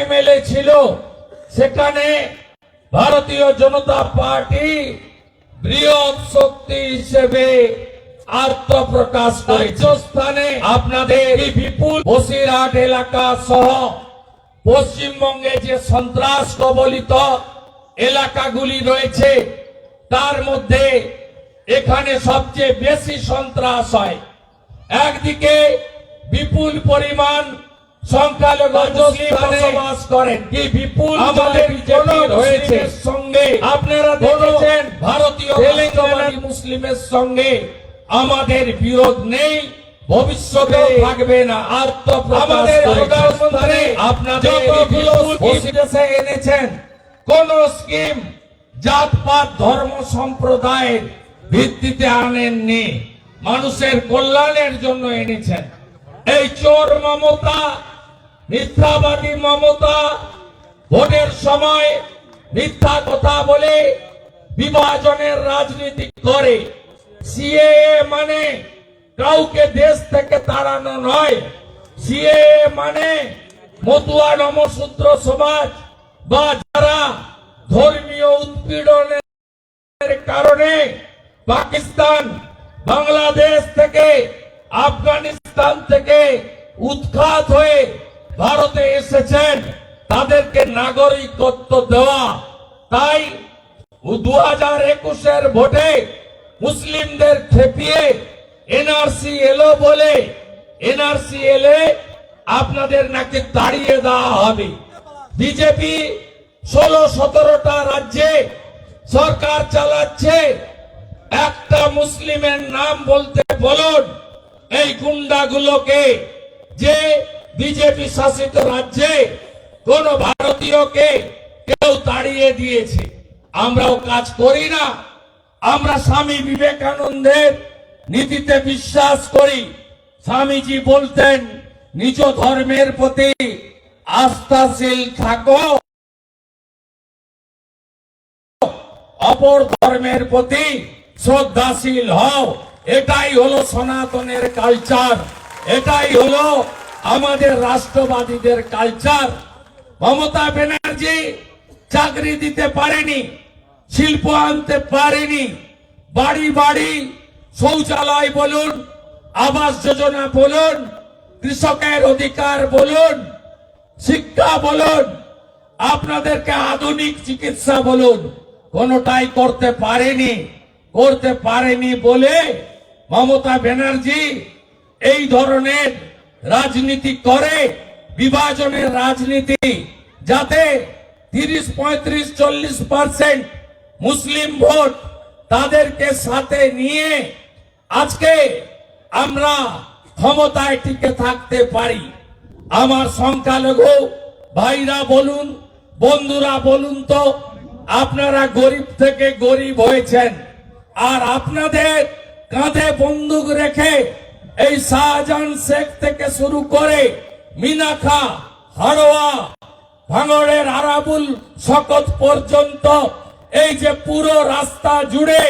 MLA ছিল, সেখানে ভারতীয় জনতা পার্টি বৃহৎ শক্তি হিসেবে আত্মপ্রকাশ স্থানে আপনাদের বিপুল বসিরহাট এলাকা সহ পশ্চিমবঙ্গে যে সন্ত্রাস কবলিত এলাকাগুলি রয়েছে, তার মধ্যে এখানে সবচেয়ে বেশি সন্ত্রাস হয়। একদিকে বিপুল পরিমাণ সংখ্যালঘু মুসলিম বসবাস করেন। কি বিপুল আমাদের বিজেপির হয়েছে সঙ্গে আপনারা দেখেছেন ভারতীয় তেলেঙ্গানা মুসলিমের সঙ্গে আমাদের বিরোধ নেই ভবিষ্যতে থাকবে না। আমাদের প্রধানমন্ত্রী আপনাদের এনেছেন কোন স্কিম জাতপাত ধর্ম সম্প্রদায়ের ভিত্তিতে আনেননি। মানুষের কল্যাণের জন্য এনেছেন। এই চোর মমতা মিথ্যাবাদী মমতা ভোটের সময় মিথ্যা কথা বলে বিভাজনের রাজনীতি করে। সিএএ মানে কাউকে দেশ থেকে তাড়ানো নয়। সিএএ মানে মতুয়া নমশূদ্র সমাজ বা যারা ধর্মীয় উৎপীড়নের কারণে পাকিস্তান, বাংলাদেশ থেকে, আফগানিস্তান থেকে উৎখাত হয়ে ভারতে এসেছেন, তাদেরকে নাগরিকত্ব দেওয়া। তাই দু হাজার একুশের ভোটে মুসলিমদের খেপিয়ে এনআরসি এলো বলে এনআরসি এলে আপনাদের নাকি তাড়িয়ে দেওয়া হবে। বিজেপি ষোলো সতেরোটা রাজ্যে সরকার চালাচ্ছে। একটা মুসলিমের নাম বলতে বলুন, এই গুন্ডাগুলোকে যে বিজেপি শাসিত রাজ্যে কোন ভারতীয়কে কেউ তাড়িয়ে দিয়েছে। আমরাও কাজ করি না। আমরা স্বামী বিবেকানন্দের নীতিতে বিশ্বাস করি। স্বামীজি বলতেন, নিজ ধর্মের প্রতি আস্থাশীল থাকো। অপর ধর্মের প্রতি শ্রদ্ধাশীল হও। এটাই হলো সনাতনের কালচার। এটাই হলো আমাদের রাষ্ট্রবাদীদের কালচার মমতা ব্যানার্জি চাকরি দিতে পারেনি, শিল্প আনতে পারেনি, বাড়ি বাড়ি শৌচালয় বলুন, আবাস যোজনা বলুন, কৃষকের অধিকার বলুন, শিক্ষা বলুন, আপনাদেরকে আধুনিক চিকিৎসা বলুন, কোনটাই করতে পারেনি করতে পারেনি বলে মমতা ব্যানার্জি এই ধরনের রাজনীতি করে, বিভাজনের রাজনীতি, যাতে তিরিশ, পঁয়ত্রিশ, চল্লিশ পার্সেন্ট মুসলিম ভোট তাদেরকে সাথে নিয়ে আজকে আমরা ক্ষমতায় টিকে থাকতে পারি। আমার সংখ্যালঘু ভাইরা বলুন, বন্ধুরা বলুন তো, আপনারা গরিব থেকে গরিব হয়েছেন, আর আপনাদের কাঁধে বন্দুক রেখে এই শাহজাহান শেখ থেকে শুরু করে মিনাখা, হাড়োয়া, ভাঙড়ের আরাবুল শকত পর্যন্ত এই যে পুরো রাস্তা জুড়ে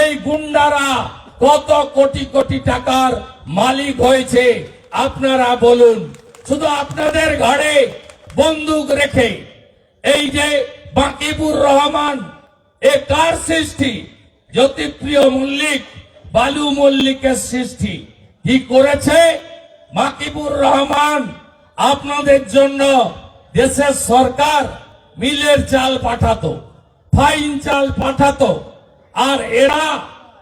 এই গুন্ডারা কত কোটি কোটি টাকার মালিক হয়েছে, আপনারা বলুন। শুধু আপনাদের ঘাড়ে বন্দুক রেখে এই যে বাকিবুর রহমান, এ কার সৃষ্টি? জ্যোতিপ্রিয় মল্লিক, বালু মল্লিকের সৃষ্টি। কি করেছে? মাকিবুর রহমান, আপনাদের জন্য দেশের সরকার মিলের চাল পাঠাতো, ফাইন চাল পাঠাতো, আর এরা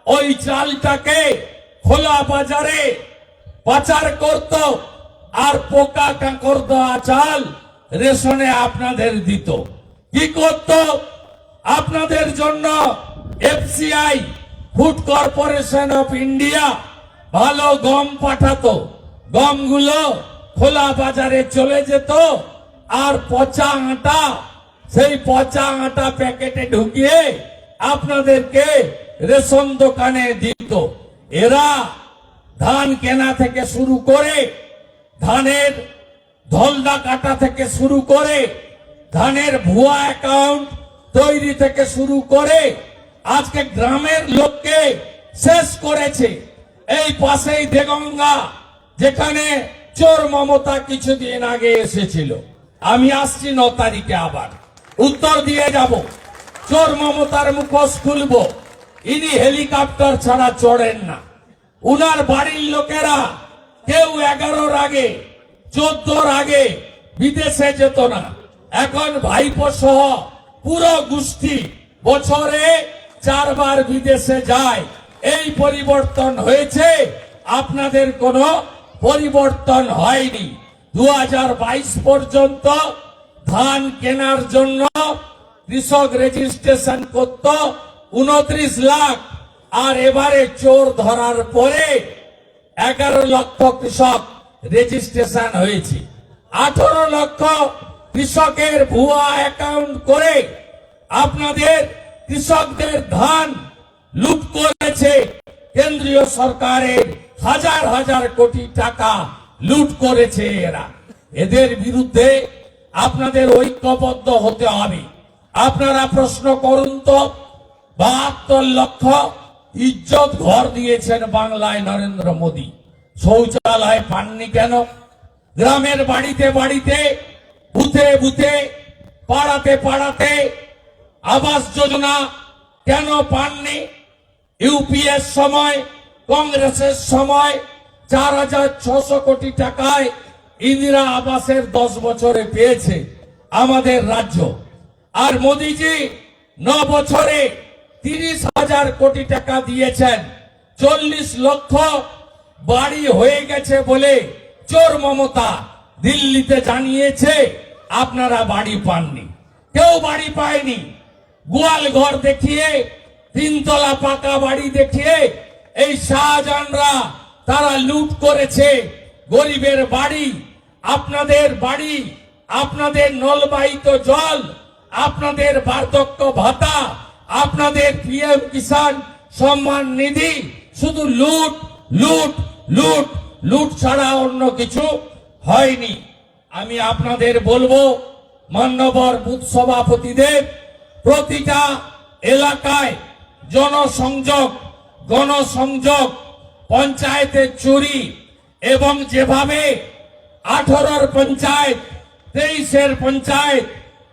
ওই চালটাকে খোলা বাজারে পাচার করত, আর পোকা কাঁকর দেওয়া চাল রেশনে আপনাদের দিত। কি করত? আপনাদের জন্য FCI, food corporation of India ভালো গম পাঠাতো। গমগুলো খোলা বাজারে চলে যেত, আর পচা আটা, সেই পচা আটা প্যাকেটে ঢুকিয়ে আপনাদেরকে রেশন দোকানে দিত। এরা ধান কেনা থেকে শুরু করে, ধানের ধলদা কাটা থেকে শুরু করে, ধানের ভুয়া অ্যাকাউন্ট তৈরি থেকে শুরু করে, আজকে গ্রামের লোককে শেষ করেছে। এই পাশেই দেগঙ্গা, যেখানে চোর মমতা কিছুদিন আগে এসেছিল। আমি আসছি ন তারিখে আবার। উত্তর দিয়ে যাব। চোর মমতার মুখোশ খুলব। ইনি হেলিকপ্টার ছাড়া চড়েন না। উনার বাড়ির লোকেরা কেউ এগারোর আগে, চোদ্দোর আগে বিদেশে যেত না। এখন ভাইপো সহ পুরো গোষ্ঠী বছরে চারবার বিদেশে যায়। এই পরিবর্তন হয়েছে। আপনাদের কোনো পরিবর্তন হয়নি। দু হাজার বাইশ পর্যন্ত ধান কেনার জন্য কৃষক রেজিস্ট্রেশন করত উনত্রিশ লাখ। আর এবারে চোর ধরার পরে এগারো লক্ষ কৃষক রেজিস্ট্রেশন হয়েছে। আঠারো লক্ষ কৃষকের ভুয়া অ্যাকাউন্ট করে আপনাদের কৃষকদের ধান লুট করেছে, কেন্দ্রীয় সরকারের হাজার হাজার কোটি টাকা লুট করেছে এরা। এদের বিরুদ্ধে আপনাদের ঐক্যবদ্ধ হতে হবে। আপনারা প্রশ্ন করুন তো, বাহাত্তর লক্ষ ইজ্জত ঘর দিয়েছেন বাংলায় নরেন্দ্র মোদী। শৌচালয় পাননি কেন? গ্রামের বাড়িতে বাড়িতে, বুথে বুথে, পাড়াতে পাড়াতে আবাস যোজনা কেন পাননি? ইউপিএর সময়, কংগ্রেসের সময়, চার হাজার ছশো কোটি টাকায় ইন্দিরা আবাসের দশ বছরে পেয়েছে আমাদের রাজ্য। আর মোদিজি ন বছরে তিরিশ হাজার কোটি টাকা দিয়েছেন। চল্লিশ লক্ষ বাড়ি হয়ে গেছে বলে চোর মমতা দিল্লিতে জানিয়েছে, আপনারা বাড়ি পাননি। কেউ বাড়ি পায়নি। গোয়াল ঘর দেখিয়ে তিনতলা পাকা বাড়ি দেখিয়ে এই শাহজাহানরা তারা লুট করেছে। গরিবের বাড়ি, আপনাদের বাড়ি, আপনাদের নলবাহিত জল, আপনাদের বার্ধক্য ভাতা, আপনাদের পিএম কিষাণ সম্মান নিধি, শুধু লুট লুট লুট লুট ছাড়া অন্য কিছু হয়নি। আমি আপনাদের বলব, মান্যবর বুথ সভাপতিদের, প্রতিটা এলাকায় জনসংযোগ, গণসংযোগ, পঞ্চায়েতের চুরি এবং যেভাবে আঠারোর পঞ্চায়েত, তেইশের পঞ্চায়েত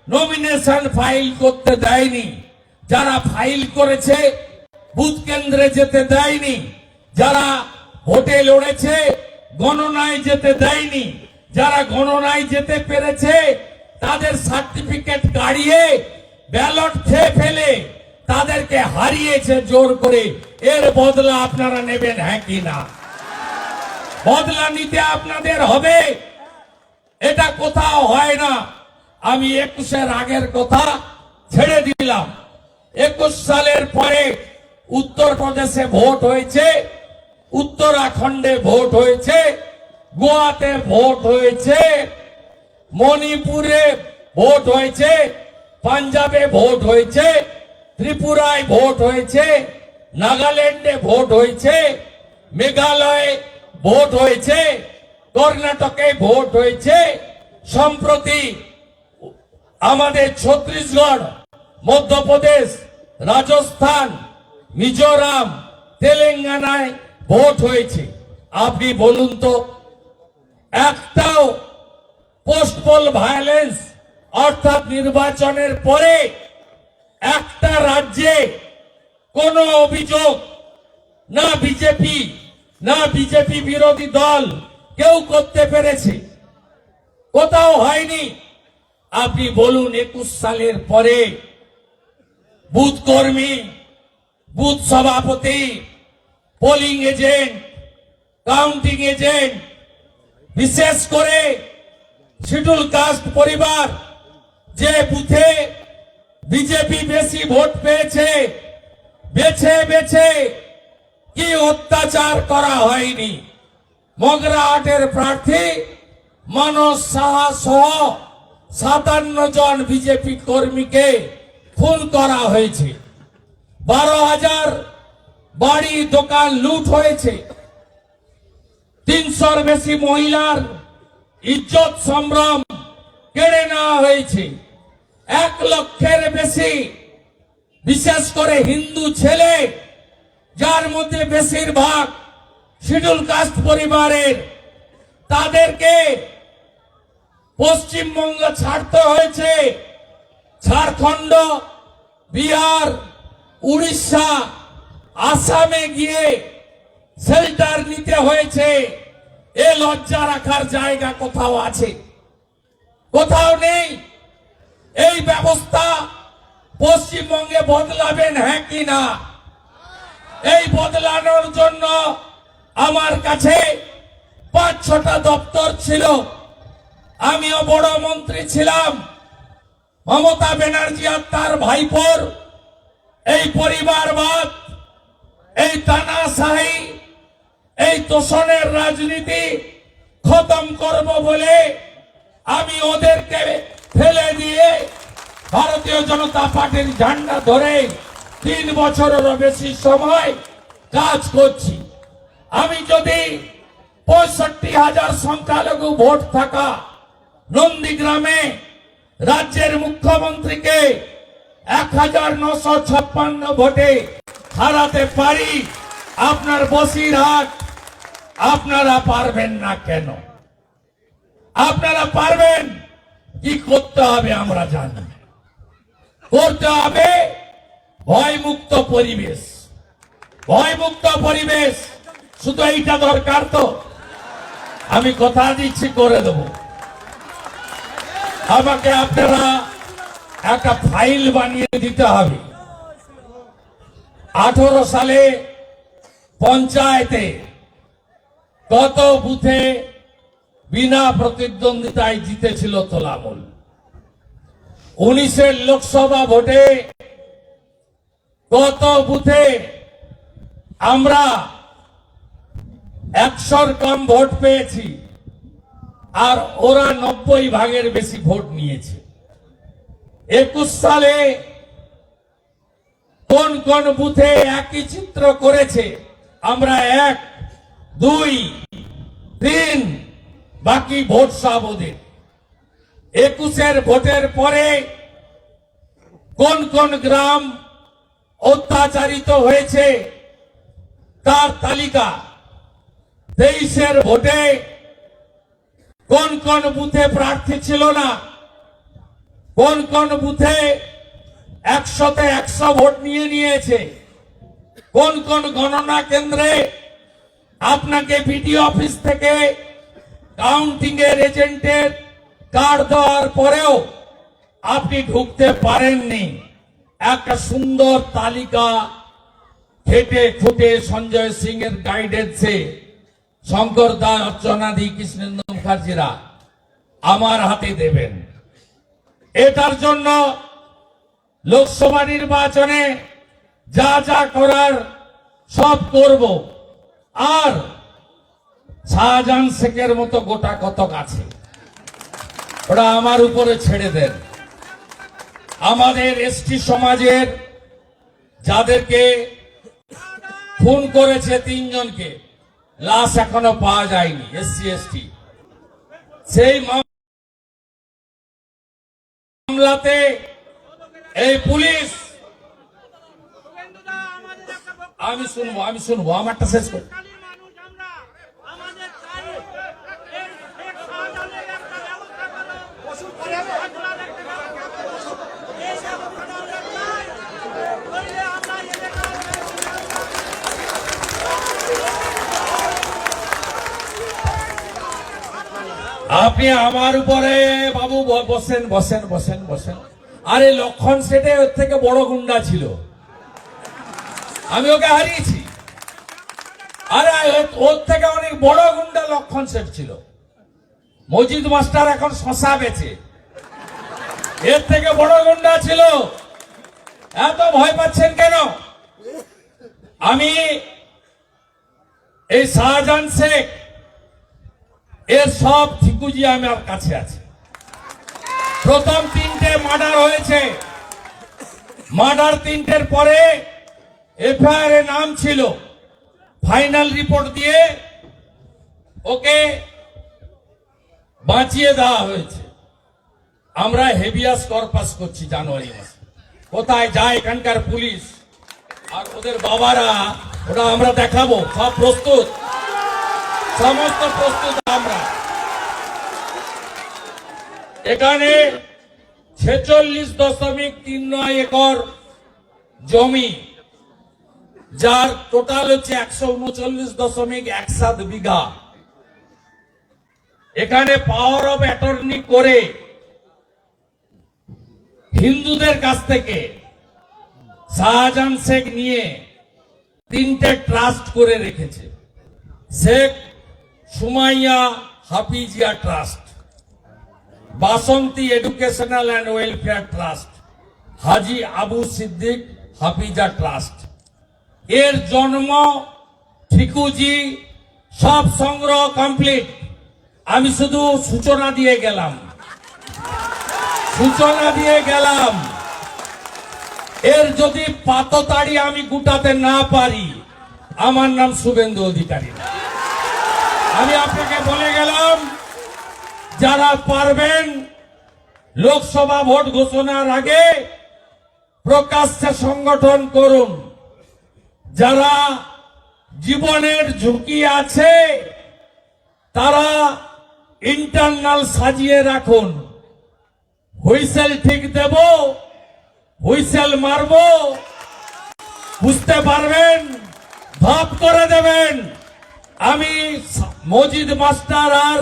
নমিনেশন ফাইল করতে দেয়নি, যারা ফাইল করেছে বুথ কেন্দ্রে যেতে দেয়নি, যারা ভোটে লড়েছে গণনায় যেতে দেয়নি, যারা গণনায় যেতে পেরেছে তাদের সার্টিফিকেট কাড়িয়ে ব্যালট খেয়ে ফেলে তাদেরকে হারিয়েছে জোর করে। এর বদলা আপনারা নেবেন হ্যাঁ কি না? বদলা নিতে আপনাদের হবে। এটা কোথাও হয় না। আমি একুশের আগের কথা ছেড়ে দিলাম। একুশ সালের পরে উত্তরপ্রদেশে ভোট হয়েছে, উত্তরাখণ্ডে ভোট হয়েছে, গোয়াতে ভোট হয়েছে, মণিপুরে ভোট হয়েছে, পাঞ্জাবে ভোট হয়েছে ত্রিপুরায় ভোট হয়েছে, নাগাল্যান্ডে ভোট হয়েছে, মেঘালয়ে ভোট হয়েছে, কর্ণাটকে ভোট হয়েছে। সম্প্রতি আমাদের ছত্তিশগড়, মধ্যপ্রদেশ, রাজস্থান, মিজোরাম, তেলেঙ্গানায় ভোট হয়েছে। আপনি বলুন তো, একটাও পোস্টপোল ভায়োলেন্স অর্থাৎ নির্বাচনের পরে একটা রাজ্যে কোনো অভিযোগ, না বিজেপি না বিজেপি বিরোধী দল কেউ করতে পেরেছে। কোথাও হয়নি। আপনি বলুন একুশ সালের পরে বুথ কর্মী, বুথ সভাপতি পোলিং এজেন্ট কাউন্টিং এজেন্ট বিশেষ করে শিডুল কাস্ট পরিবার যে বুথে বিজেপি বেশি ভোট পেয়েছে। বেছে বেছে কি অত্যাচার করা হয়নি? মগরাহাটের প্রার্থী মানস সাহা সহ সাতান্ন জন বিজেপি কর্মীকে খুন করা হয়েছে। বারো হাজার বাড়ি, দোকান লুট হয়েছে। তিনশোর বেশি মহিলার ইজ্জত সম্ভ্রম কেড়ে নেওয়া হয়েছে। এক লক্ষের বেশি। বিশেষ করে হিন্দু ছেলে, যার মধ্যে বেশিরভাগ শিডুল কাস্ট পরিবারের, তাদেরকে পশ্চিমবঙ্গ ছাড়তে হয়েছে। ঝাড়খণ্ড, বিহার, উড়িষ্যা, আসামে গিয়ে শেল্টার নিতে হয়েছে। এ লজ্জা রাখার জায়গা কোথাও আছে? কোথাও নেই। এই ব্যবস্থা পশ্চিমবঙ্গে বদলাবেন হ্যাঁ কি না? এই বদলানোর জন্য আমার কাছে পাঁচ, ছটা দপ্তর ছিল। আমিও বড় মন্ত্রী ছিলাম। মমতা ব্যানার্জি আর তার ভাইপোর এই পরিবারবাদ, এই তানাশাহী এই তোষণের রাজনীতি খতম করব বলে আমি ওদেরকে ফেলে দিয়ে ভারতীয় জনতা পার্টির ঝান্ডা ধরে তিন বছরেরও বেশি সময় কাজ করছি। আমি যদি পঁয়ষট্টি হাজার সংখ্যালঘু ভোট থাকা নন্দীগ্রামে রাজ্যের মুখ্যমন্ত্রীকে এক হাজার নশো ছাপ্পান্ন ভোটে হারাতে পারি, আপনার বসিরহাট আপনারা পারবেন না কেন? আপনারা পারবেন? কি করতে হবে আমরা জানি। করতে হবে ভয়মুক্ত পরিবেশ। ভয়মুক্ত পরিবেশ, শুধু এইটা দরকার তো? আমি কথা দিচ্ছি, করে দেব। আমাকে আপনারা একটা ফাইল বানিয়ে দিতে হবে। আঠারো সালে পঞ্চায়েতে কত বুথে বিনা প্রতিদ্বন্দ্বিতায় জিতেছিল তোলামূল। উনিশের লোকসভা ভোটে কত বুথে আমরা একশোর কম ভোট পেয়েছি আর ওরা নব্বই ভাগের বেশি ভোট নিয়েছে। একুশ সালে কোন কোন বুথে একই চিত্র করেছে, আমরা এক, দুই, তিন বাকি ভোট সব ওদের। একুশের ভোটের পরে কোন কোন গ্রাম অত্যাচারিত হয়েছে তার তালিকা। তেইশের ভোটে কোন কোন বুথে প্রার্থী ছিল না, কোন কোন বুথে একশোতে একশো ভোট নিয়ে নিয়েছে, কোন কোন গণনা কেন্দ্রে আপনাকে বিডিও অফিস থেকে কাউন্টিং এর এজেন্টের কার্ড দেওয়ার পরেও আপনি ঢুকতে পারেননি। একটা সুন্দর তালিকা খেটে খুঁটে সঞ্জয় সিং এর গাইডেন্সে শঙ্কর দাস অর্চনাদি কৃষ্ণেন্দ্র মুখার্জিরা আমার হাতে দেবেন। এটার জন্য লোকসভা নির্বাচনে যা যা করার সব করব। আর শাহজাহান শেখের মতো গোটা কতক আছে? ওরা আমার উপরে ছেড়ে দেন। আমাদের এসটি সমাজের যাদেরকে খুন করেছে তিনজনকে, লাশ এখনও পাওয়া যায়নি, এসসি, এসটি। সেই মামলাতে এই পুলিশ আমি শুনব আমি শুনব, আমারটা শেষ করি বাঙালি মানুষ আমরা। আমাদের চাই এই শেখ শাহজাহানের একটা ব্যবস্থা করো। শেখ হাসিনার একটা ব্যবস্থা করো। এই ব্যবস্থাটা আমরা চাই। নইলে আমরা এলাকার আপনি আমার উপরে, বাবু বসেন বসেন বসেন বসেন। আরে, লক্ষণ সেটে ওর থেকে বড় গুন্ডা ছিল। আমি ওকে হারিয়েছি। আরে ওর থেকে অনেক বড় গুন্ডা লক্ষণ সেট ছিল। মজিদ মাস্টার এখন শশা বেচে। এর থেকে বড় গুন্ডা ছিল। এত ভয় পাচ্ছেন কেন? আমি এই শাহজাহান শেখ এর সব ঠিকুজি আমার কাছে আছে। প্রথম তিনটে মার্ডার হয়েছে। মার্ডার তিনটের পরে এফআইআর এ নাম ছিল। ফাইনাল রিপোর্ট দিয়ে ওকে বাঁচিয়ে দেওয়া হয়েছে। আমরা হেভিয়াস কর্পাস করছি জানুয়ারি মাসে। কোথায় যায় এখানকার পুলিশ? আর ওদের বাবারা ওটা আমরা দেখাবো, সব প্রস্তুত। সমস্ত প্রস্তুত আমরা। এখানে ছেচল্লিশ দশমিক তিন নয় একর জমি, যার টোটাল হচ্ছে একশো উনচল্লিশ দশমিক এক সাত বিঘা। এখানে পাওয়ার অফ অ্যাটর্নি করে হিন্দুদের কাছ থেকে শাহজাহান শেখ নিয়ে তিনটে ট্রাস্ট করে রেখেছে। Sheikh Sumaiya Hafizia trust, Basanti educational and welfare trust, Haji Abu Siddique Hafiza trust. এর জন্ম ঠিকুজি, সব সংগ্রহ কমপ্লিট। আমি শুধু সূচনা দিয়ে গেলাম। সূচনা দিয়ে গেলাম। এর যদি পাততাড়ি আমি গুটাতে না পারি, আমার নাম শুভেন্দু অধিকারী। আমি আপনাকে বলে গেলাম, যারা পারবেন লোকসভা ভোট ঘোষণার আগে প্রকাশ্যে সংগঠন করুন। যারা জীবনের ঝুঁকি আছে, তারা ইন্টারনাল সাজিয়ে রাখুন। হুইসেল ঠিক দেব, হুইসেল মারব, বুঝতে পারবেন ধপ করে দেবেন। আমি মজিদ মাস্টার আর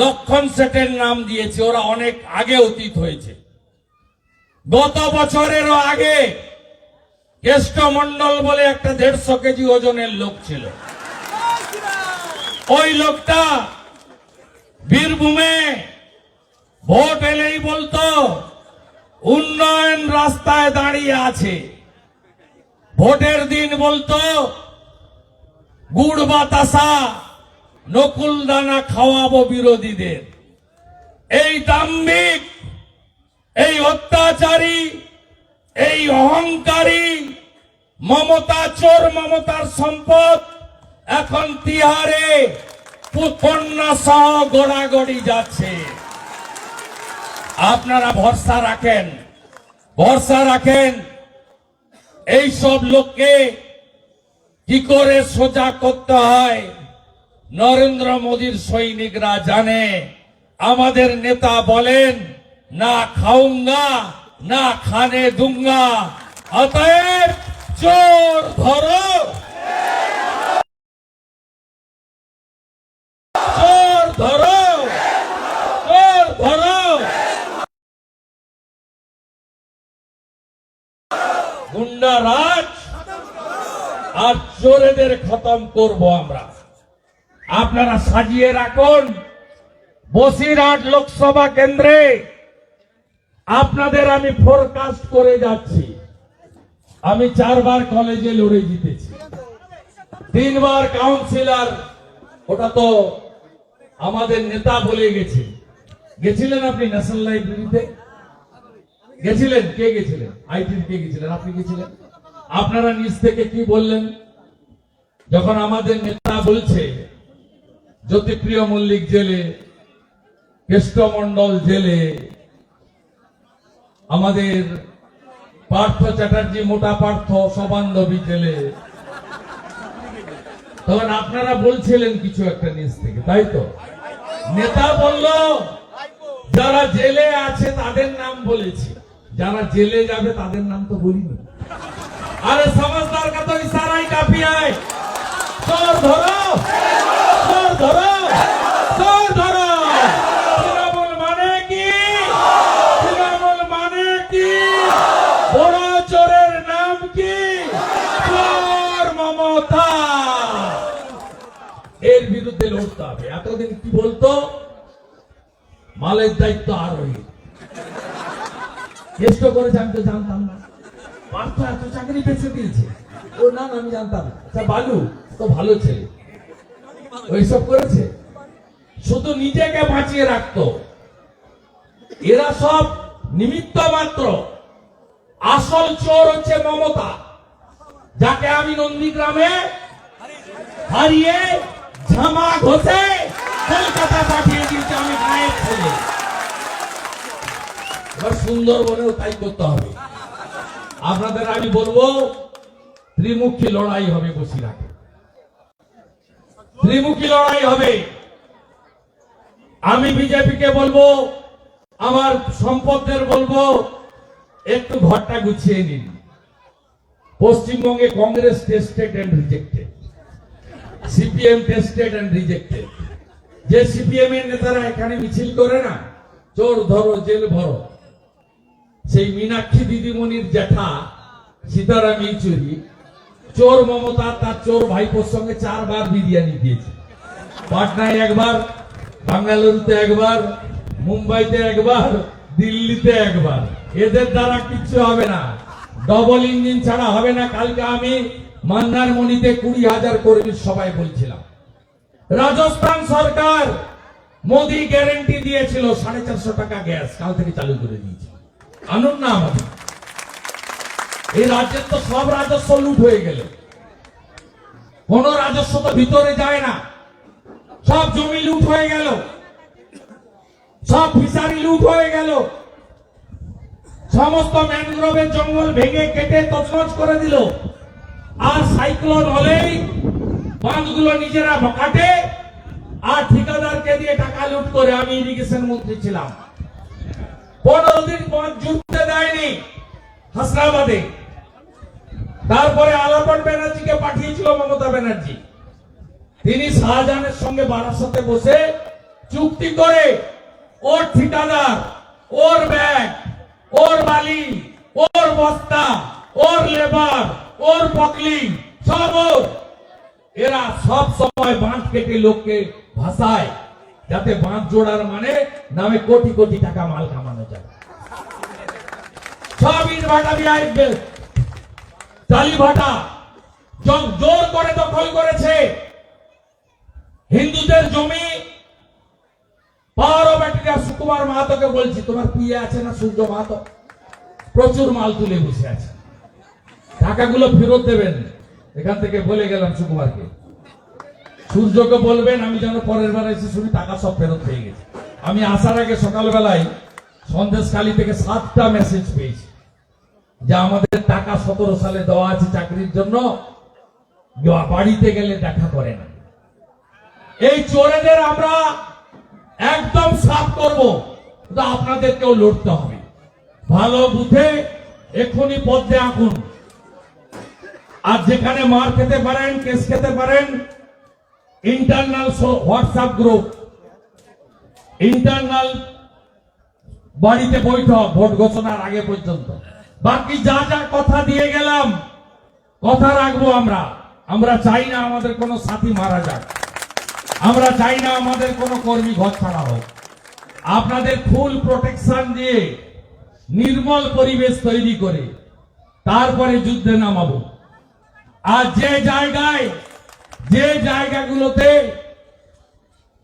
লক্ষণ সেটের নাম দিয়েছে, ওরা অনেক আগে অতীত হয়েছে। গত বছরেরও আগে কেষ্টমন্ডল বলে একটা দেড়শো কেজি ওজনের লোক ছিল। ওই লোকটা বীরভূমে ভোট এলেই বলতো, উন্নয়ন রাস্তায় দাঁড়িয়ে আছে। ভোটের দিন বলতো, গুড় বাতাসা নকুল দানা খাওয়াবো বিরোধীদের। এই দাম্ভিক, এই অত্যাচারী, এই অহংকারী, মমতা চোর মমতার সম্পদ এখন তিহারে কন্যা সহ গোড়াগড়ি যাচ্ছে। আপনারা ভরসা রাখেন ভরসা রাখেন। এই সব লোককে কি করে সোজা করতে হয়? নরেন্দ্র মোদীর সৈনিকরা জানে, আমাদের নেতা বলেন, না খাউঙ্গা না খানে দুঙ্গা, অতএব চোর ধরো। গুন্ডা রাজ, আর চোরেদের খতম করব আমরা। আপনারা সাজিয়ে রাখুন। বসিরহাট লোকসভা কেন্দ্রে আপনাদের আমি ফোরকাস্ট করে যাচ্ছি। আমি চারবার কলেজে লড়ে জিতেছি। তিনবার কাউন্সিলর ওটা তো আমাদের নেতা বলে গেছে। গেছিলেন আপনি ন্যাশনাল লাইব্রেরিতে গেছিলেন? কে গেছিলেন? আইটির কে গেছিলেন? আপনি গেছিলেন? আপনারা নিজ থেকে কি বললেন? যখন আমাদের নেতা বলছে জ্যোতিপ্রিয় মল্লিক জেলে কেষ্টমন্ডল জেলে, আমাদের পার্থ চ্যাটার্জি, মোটা পার্থ সবান্ধবী জেলে। তখন আপনারা বলছিলেন কিছু একটা নিজ থেকে, তাই তো? নেতা বলল, যারা জেলে আছে তাদের নাম বলেছি, যারা জেলে যাবে তাদের নাম তো বলিনি। আরে, সমাজদার কা তো ইশারাই কাপি ধরো। ধরো। মানে মানে মমতা। এর বিরুদ্ধে লড়তে হবে। এতদিন কি বলতো? মালের দায়িত্ব আরোহী। চেষ্টা করেছে আমি জানতাম না। পাঁচটা এত চাকরি বেঁচে দিয়েছে। ও না আমি জানতাম বালু তো ভালো ছেলে। ওইসব করেছে? শুধু নিজেকে বাঁচিয়ে রাখতো। এরা সব নিমিত্ত মাত্র। আসল চোর হচ্ছে মমতা, যাকে আমি নন্দীগ্রামে হারিয়ে ঝামা ঘষে কলকাতা পাঠিয়ে দিয়েছে আমি গায়ের ছেলে। এবার সুন্দরবনেও তাই করতে হবে। আপনাদের আমি বলব, ত্রিমুখী লড়াই হবে বসিরহাটে। ত্রিমুখী লড়াই হবে। আমি বিজেপিকে বলব, আমার সম্পদের বলব, একটু ঘরটা গুছিয়ে নিন। পশ্চিমবঙ্গে Congress tested and rejected CPM tested and rejected যে সিপিএম এর নেতারা এখানে মিছিল করে না, চোর ধরো, জেল ভরো। সেই মীনাক্ষী দিদিমণির জ্যাঠা সীতারাম ইয়েচুরি চোর মমতা, তার চোর ভাইপোর সঙ্গে চারবার বিরিয়ানি দিয়েছে। পাটনায় একবার, বাঙ্গালুরুতে একবার, মুম্বাইতে একবার, দিল্লিতে একবার। এদের দ্বারা কিচ্ছু হবে না। ডবল ইঞ্জিন ছাড়া হবে না। কালকে আমি মন্দারমণিতে কুড়ি হাজার কর্মীর সবাই বলছিলাম। রাজস্থান সরকার মোদি গ্যারেন্টি দিয়েছিল সাড়ে চারশো টাকা গ্যাস কাল থেকে চালু করে দিয়েছে। আনুন না আমাদের। এই রাজ্যের তো সব রাজস্ব লুট হয়ে গেল। কোন রাজস্ব তো ভিতরে যায় না। সব জমি লুট হয়ে গেল। সব ফিশারি লুট হয়ে গেল। সমস্ত ম্যানগ্রোভের জঙ্গল ভেঙে কেটে তছনছ করে দিল। আর সাইক্লোন হলেই বাঁধগুলো নিজেরা কাটে আর ঠিকাদারকে দিয়ে টাকা লুট করে আমি ইরিগেশন মন্ত্রী ছিলাম। পনেরো দিন বাঁধ জুড়তে দেয়নি হাসনাবাদে। তারপরে আলাপন ব্যানার্জিকে পাঠিয়েছিল মমতা ব্যানার্জি। তিনি শাহজাহানের সঙ্গে বারাসাতে বসে চুক্তি করে ওর ঠিকাদার ওর ব্যাগ, ওর বালি, ওর বস্তা, ওর লেবার, ওর পকলিং, সব এরা সব সময় বাঁধ কেটে লোককে ভাসায়, যাতে বাঁধ জোড়ার মানে নামে কোটি কোটি টাকা মাল কামানো যায়। সব ইট ভাটা দিয়ে আসবে টালি ভাটা জ- জোর করে দখল করেছে, হিন্দুদের জমি পাওয়ার অফ সুকুমার মাহাতোকে বলছি, তোমার পিয়ে আছে না সূর্য মাহাতো? প্রচুর মাল তুলে বসে আছে। টাকাগুলো ফেরত দেবেন। এখান থেকে বলে গেলাম সুকুমারকে সূর্যকে বলবেন, আমি যেন পরের বার এসে শুনি, টাকা সব ফেরত পেয়ে গেছে। আমি আসার আগে সকালবেলায় সন্দেশখালী থেকে সাতটা মেসেজ পেয়েছি, যে আমাদের টাকা সতেরো সালে দেওয়া আছে চাকরির জন্য বাড়িতে গেলে দেখা করে না। এই চোরেদের আমরা একদম সাফ করব আপনাদেরকেও লড়তে হবে। ভালো বুথে এক্ষুনি পদ্মে আঁকুন। আর যেখানে মার খেতে পারেন, কেস খেতে পারেন ইন্টারনাল হোয়াটসঅ্যাপ গ্রুপ ইন্টারনাল বাড়িতে বৈঠক, ভোট ঘোষণার আগে পর্যন্ত। বাকি যা যা কথা দিয়ে গেলাম, কথা রাখব আমরা। আমরা চাই না আমাদের কোনো সাথী মারা যাক। আমরা চাই না আমাদের কোনো কর্মী ঘর ছাড়া হোক। আপনাদের ফুল প্রোটেকশন দিয়ে নির্মল পরিবেশ তৈরি করে তারপরে যুদ্ধে নামাবো। আর যে জায়গায়, যে জায়গাগুলোতে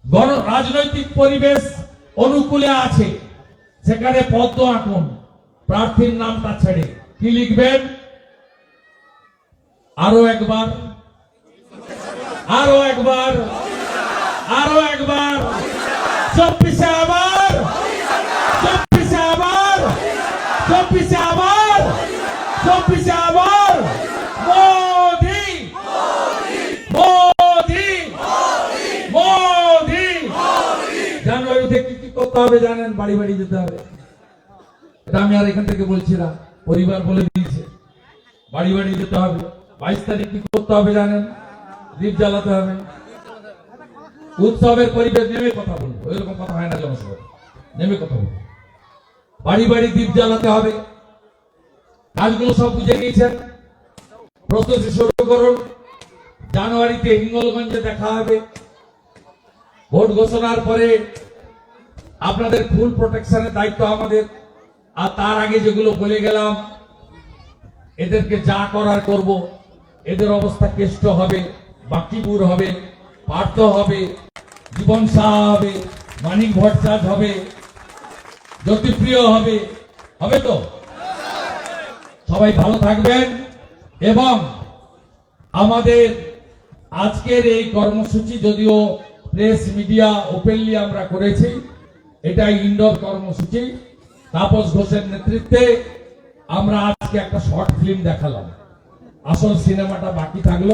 গণ রাজনৈতিক পরিবেশ অনুকূলে আছে, সেখানে পদ্ম আঁকুন প্রার্থীর নামটা ছেড়ে। কি লিখবেন? আরও একবার। আরও একবার। আরও একবার। চব্বিশে আবার। চব্বিশে আবার। চব্বিশে আবার। চব্বিশে আবার। জানুয়ারিতে কি কি করতে হবে জানেন? বাড়ি বাড়ি যেতে হবে। আমি আর এখান থেকে বলছি না, পরিবার বলে দিয়েছে। বাড়ি বাড়ি যেতে হবে। বাইশ তারিখ কি করতে হবে জানেন? জ্বালাতে হবে। উৎসবের পরিবেশ নেমে কথা বলব। কথা হয় না জনসভা নেমে কথা বলব। বাড়ি বাড়ি দ্বীপ জ্বালাতে হবে। কাজগুলো সব বুঝে গিয়েছেন? প্রস্তুতি শুরু করুন। জানুয়ারিতে হিঙ্গলগঞ্জে দেখা হবে। ভোট ঘোষণার পরে আপনাদের ফুল প্রোটেকশনের দায়িত্ব আমাদের। আর তার আগে যেগুলো বলে গেলাম, এদেরকে যা করার করব, এদের অবস্থা কেষ্ট হবে বাকিপুর হবে, পার্থ হবে জীবন শাহ হবে, মানিক ভট্টাচার্য হবে, জ্যোতিপ্রিয় হবে হবে তো? সবাই ভালো থাকবেন এবং আমাদের আজকের এই কর্মসূচি যদিও প্রেস মিডিয়া ওপেনলি আমরা করেছি এটা ইনডোর কর্মসূচি। তাপস ঘোষের নেতৃত্বে আমরা আজকে একটা শর্ট ফিল্ম দেখালাম। আসল সিনেমাটা বাকি থাকল,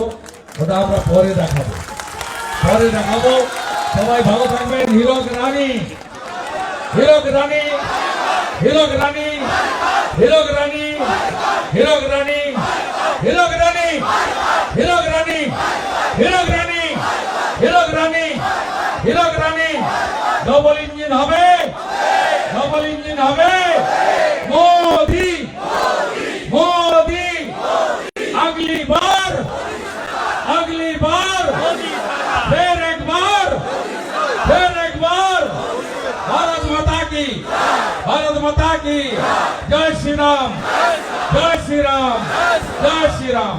ওটা আমরা পরে দেখাবো। পরে দেখাবো, সবাই ভালো থাকবেন। হিরক রানী হিরক রানী হিরক রানী হিরক রানী, হিরক শ্রীরাম